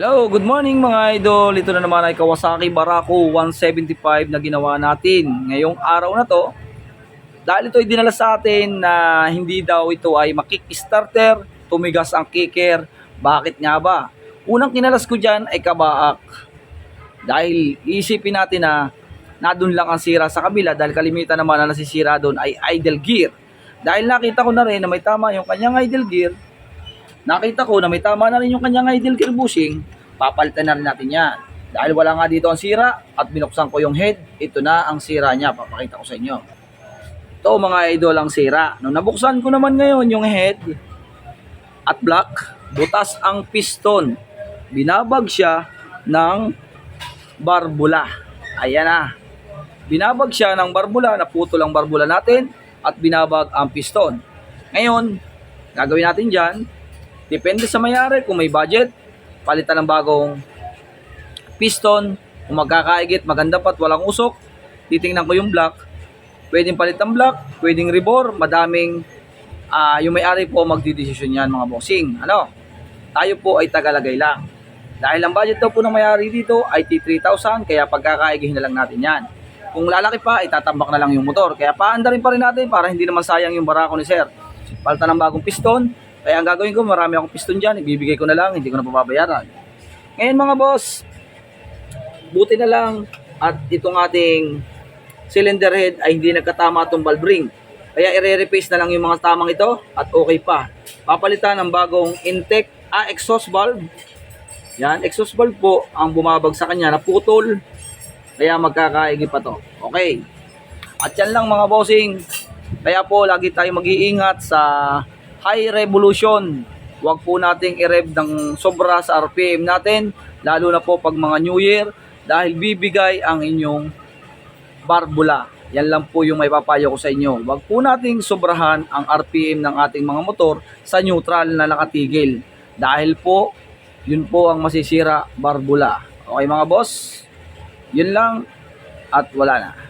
Hello, good morning mga idol. Ito na naman ay Kawasaki Barako 175 na ginawa natin. Ngayong araw na to, dahil ito ay dinala sa atin na hindi daw ito ay makik-starter, tumigas ang kicker. Bakit nga ba? Unang kinalas ko dyan ay kabaak. Dahil isipin natin na nadun lang ang sira sa kabila dahil kalimitan naman na nasisira doon ay idle gear. Dahil nakita ko na rin na may tama yung kanyang idle gear, nakita ko na may tama na rin yung kanyang idle gear bushing, papalitan na rin natin yan. Dahil wala nga dito ang sira at binuksan ko yung head, ito na ang sira niya, papakita ko sa inyo. Ito mga idol ang sira. Nung nabuksan ko naman ngayon yung head at block, butas ang piston. Binabag siya ng barbula. Ayan na. Binabag siya ng barbula, naputol ang barbula natin at binabag ang piston. Ngayon, gagawin natin dyan, depende sa mayari kung may budget, palitan ng bagong piston, kung magkakaigit, maganda pa at walang usok, titingnan ko yung block, pwedeng palitan block, pwedeng rebore, madaming ah, yung may-ari po magdidesisyon yan mga bossing. Ano? Tayo po ay tagalagay lang. Dahil ang budget daw po ng may-ari dito ay T3,000, kaya pagkakaigihin na lang natin yan. Kung lalaki pa, itatambak na lang yung motor. Kaya paanda rin pa rin natin para hindi naman sayang yung barako ni sir. Palitan ng bagong piston. Kaya ang gagawin ko, marami akong piston dyan. Ibibigay ko na lang, hindi ko na pababayaran. Ngayon mga boss, buti na lang at itong ating cylinder head ay hindi nagkatama itong valve ring. Kaya i-replace na lang yung mga tamang ito at okay pa. Papalitan ng bagong intake, ah, exhaust valve. Yan, exhaust valve po ang bumabag sa kanya, naputol. Kaya magkakaigi pa to. Okay. At yan lang mga bossing. Kaya po lagi tayo mag-iingat sa high revolution. Huwag po nating i-rev ng sobra sa RPM natin. Lalo na po pag mga New Year. Dahil bibigay ang inyong barbula. Yan lang po yung may papayo ko sa inyo. Huwag po nating sobrahan ang RPM ng ating mga motor sa neutral na nakatigil. Dahil po, yun po ang masisira barbula. Okay mga boss? Yun lang at wala na.